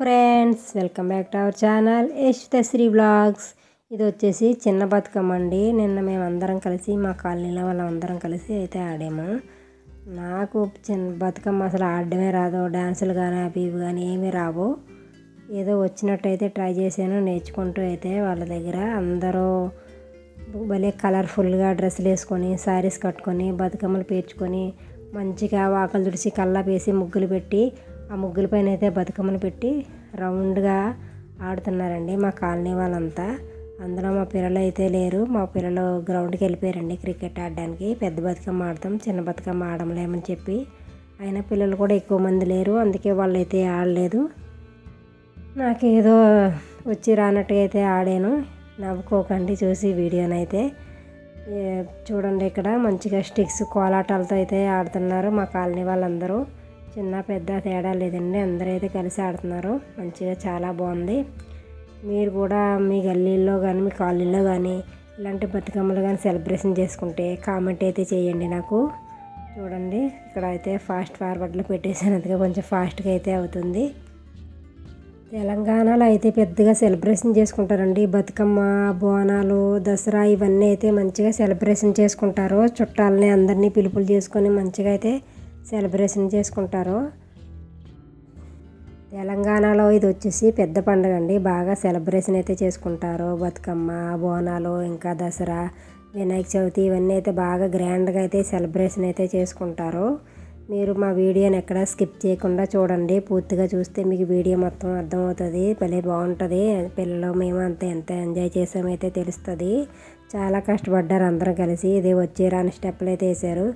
Friends welcome back to our channel Yashwathasri vlogs ఇది వచ్చేసి చిన్న బతుకమ్మ అండి. నిన్న మేము అందరం కలిసి మా కాలనీలో వాళ్ళందరం కలిసి అయితే ఆడాము. నాకు చిన్న బతుకమ్మ అసలు ఆడడమే రాదు. డ్యాన్సులు కానీ అవి ఇవి కానీ ఏమీ రావు. ఏదో వచ్చినట్టయితే ట్రై చేశాను. నేర్చుకుంటూ అయితే వాళ్ళ దగ్గర అందరూ భలే కలర్ఫుల్గా డ్రెస్సులు వేసుకొని శారీస్ కట్టుకొని బతుకమ్మలు పేర్చుకొని మంచిగా వాకలు తుడిచి కల్లా వేసి ముగ్గులు పెట్టి ఆ ముగ్గుల పైన అయితే బతుకమ్మను పెట్టి రౌండ్గా ఆడుతున్నారండి మా కాలనీ వాళ్ళంతా. అందులో మా పిల్లలు అయితే లేరు. మా పిల్లలు గ్రౌండ్కి వెళ్ళిపోయారండి క్రికెట్ ఆడడానికి. పెద్ద బతుకమ్మ ఆడతాం చిన్న బతుకమ్మ ఆడలేమని చెప్పి. అయినా పిల్లలు కూడా ఎక్కువ మంది లేరు అందుకే వాళ్ళు అయితే ఆడలేదు. నాకేదో వచ్చి రానట్టుగా అయితే ఆడాను. నవ్వుకోకండి చూసి వీడియోనైతే. చూడండి ఇక్కడ మంచిగా స్టిక్స్ కోలాటాలతో అయితే ఆడుతున్నారు మా కాలనీ వాళ్ళందరూ. చిన్న పెద్ద తేడా లేదండి. అందరూ అయితే కలిసి ఆడుతున్నారు. మంచిగా చాలా బాగుంది. మీరు కూడా మీ గల్లీల్లో కానీ మీ కాలనీలో కానీ ఇలాంటి బతుకమ్మలు కానీ సెలబ్రేషన్ చేసుకుంటే కామెంట్ అయితే చేయండి నాకు. చూడండి ఇక్కడ అయితే ఫాస్ట్ ఫార్వర్డ్లో పెట్టేసాను అందుకే కొంచెం ఫాస్ట్గా అయితే అవుతుంది. తెలంగాణలో అయితే పెద్దగా సెలబ్రేషన్ చేసుకుంటారండి. బతుకమ్మ బోనాలు దసరా ఇవన్నీ అయితే మంచిగా సెలబ్రేషన్ చేసుకుంటారు. చుట్టాలని అందరినీ పిలుపులు చేసుకొని మంచిగా అయితే సెలబ్రేషన్ చేసుకుంటారు? తెలంగాణలో ఇది వచ్చేసి పెద్ద పండుగ అండి. బాగా సెలబ్రేషన్ అయితే చేసుకుంటారు. బతుకమ్మ బోనాలు ఇంకా దసరా వినాయక చవితి ఇవన్నీ అయితే బాగా గ్రాండ్గా అయితే సెలబ్రేషన్ అయితే చేసుకుంటారు. మీరు మా వీడియోని ఎక్కడ స్కిప్ చేయకుండా చూడండి. పూర్తిగా చూస్తే మీకు వీడియో మొత్తం అర్థమవుతుంది. భలే బాగుంటుంది. పిల్లలు మేము అంత ఎంత ఎంజాయ్ చేసామైతే తెలుస్తుంది. చాలా కష్టపడ్డారు అందరం కలిసి. ఇదే వచ్చే రాని స్టెప్పులు అయితే వేసారు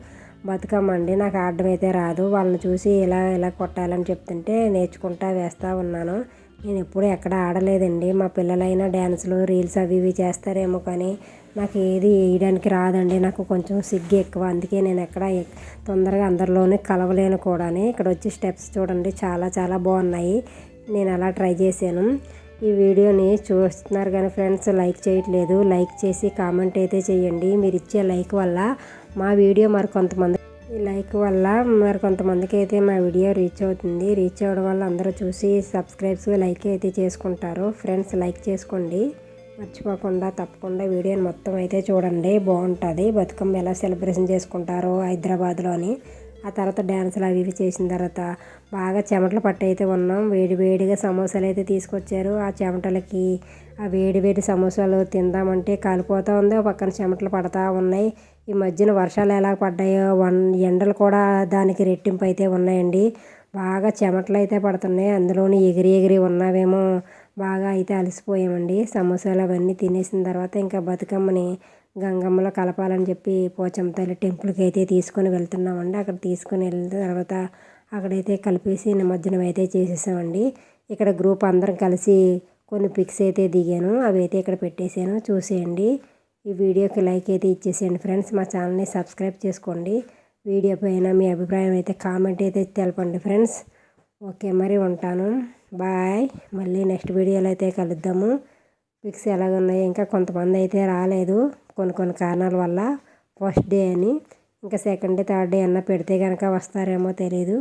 బతుకమ్మండి నాకు ఆడడం అయితే రాదు. వాళ్ళని చూసి ఇలా ఇలా కొట్టాలని చెప్తుంటే నేర్చుకుంటా వేస్తూ ఉన్నాను. నేను ఎప్పుడు ఎక్కడ ఆడలేదండి. మా పిల్లలైనా డ్యాన్సులు రీల్స్ అవి ఇవి చేస్తారేమో కానీ నాకు ఏది వేయడానికి రాదండి. నాకు కొంచెం సిగ్గు ఎక్కువ. అందుకే నేను ఎక్కడ తొందరగా అందరిలోనే కలవలేను కూడా ఇక్కడ వచ్చి స్టెప్స్ చూడండి. చాలా చాలా బాగున్నాయి. నేను అలా ట్రై చేశాను. ఈ వీడియోని చూస్తున్నారు కానీ ఫ్రెండ్స్ లైక్ చేయట్లేదు. లైక్ చేసి కామెంట్ అయితే చేయండి. మీరు ఇచ్చే లైక్ వల్ల మా వీడియో మరి కొంతమంది ఈ లైక్ వల్ల మరి కొంతమందికి అయితే మా వీడియో రీచ్ అవుతుంది. రీచ్ అవ్వడం వల్ల అందరూ చూసి సబ్స్క్రైబ్స్ లైక్ అయితే చేసుకుంటారు. ఫ్రెండ్స్ లైక్ చేసుకోండి. మర్చిపోకుండా తప్పకుండా వీడియోని మొత్తం అయితే చూడండి. బాగుంటుంది. బతుకమ్మ ఎలా సెలబ్రేషన్ చేసుకుంటారో హైదరాబాద్లోని ఆ తర్వాత డ్యాన్సులు అవి ఇవి చేసిన తర్వాత బాగా చెమటలు పట్టయితే ఉన్నాం. వేడి వేడిగా సమోసాలు అయితే తీసుకొచ్చారు. ఆ చెమటలకి ఆ వేడి వేడి సమోసాలు తిందామంటే కాలిపోతూ ఉంది. పక్కన చెమటలు పడతా ఉన్నాయి. ఈ మధ్యన వర్షాలు ఎలా పడ్డాయో వన్ ఎండలు కూడా దానికి రెట్టింపు అయితే ఉన్నాయండి. బాగా చెమటలు అయితే పడుతున్నాయి. అందులోని ఎగిరి ఎగిరి ఉన్నావేమో బాగా అయితే అలసిపోయామండి. సమోసాలు అవన్నీ తినేసిన తర్వాత ఇంకా బతుకమ్మని గంగమ్మలో కలపాలని చెప్పి పోచమ్మ తల్లి టెంపుల్కి అయితే తీసుకొని వెళ్తున్నామండి. అక్కడ తీసుకొని వెళ్ళిన తర్వాత అక్కడైతే కలిపేసి నిమజ్జనం అయితే చేసేసామండి. ఇక్కడ గ్రూప్ అందరం కలిసి కొన్ని పిక్స్ అయితే దిగాను. అవి అయితే ఇక్కడ పెట్టేశాను. చూసేయండి. ఈ వీడియోకి లైక్ అయితే ఇచ్చేసేయండి ఫ్రెండ్స్. మా ఛానల్ని సబ్స్క్రైబ్ చేసుకోండి. వీడియో పైన మీ అభిప్రాయం అయితే కామెంట్ అయితే తెలపండి ఫ్రెండ్స్. ఓకే మరి ఉంటాను. బాయ్. మళ్ళీ నెక్స్ట్ వీడియోలో అయితే కలుద్దాము. పిక్స్ ఎలాగున్నాయి ఇంకా కొంతమంది అయితే రాలేదు. కొన్ని కొన్ని కారణాల వల్ల ఫస్ట్ డే అని ఇంకా సెకండ్ డే థర్డ్ డే అన్న పెడితే కనుక వస్తారేమో తెలియదు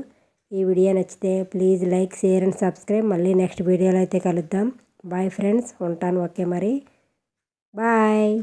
ఈ వీడియో నచ్చితే please like share and subscribe. మళ్ళీ నెక్స్ట్ వీడియోలో అయితే కలుద్దాం. బాయ్ ఫ్రెండ్స్ ఉంటాను. ఓకే మరి. బాయ్.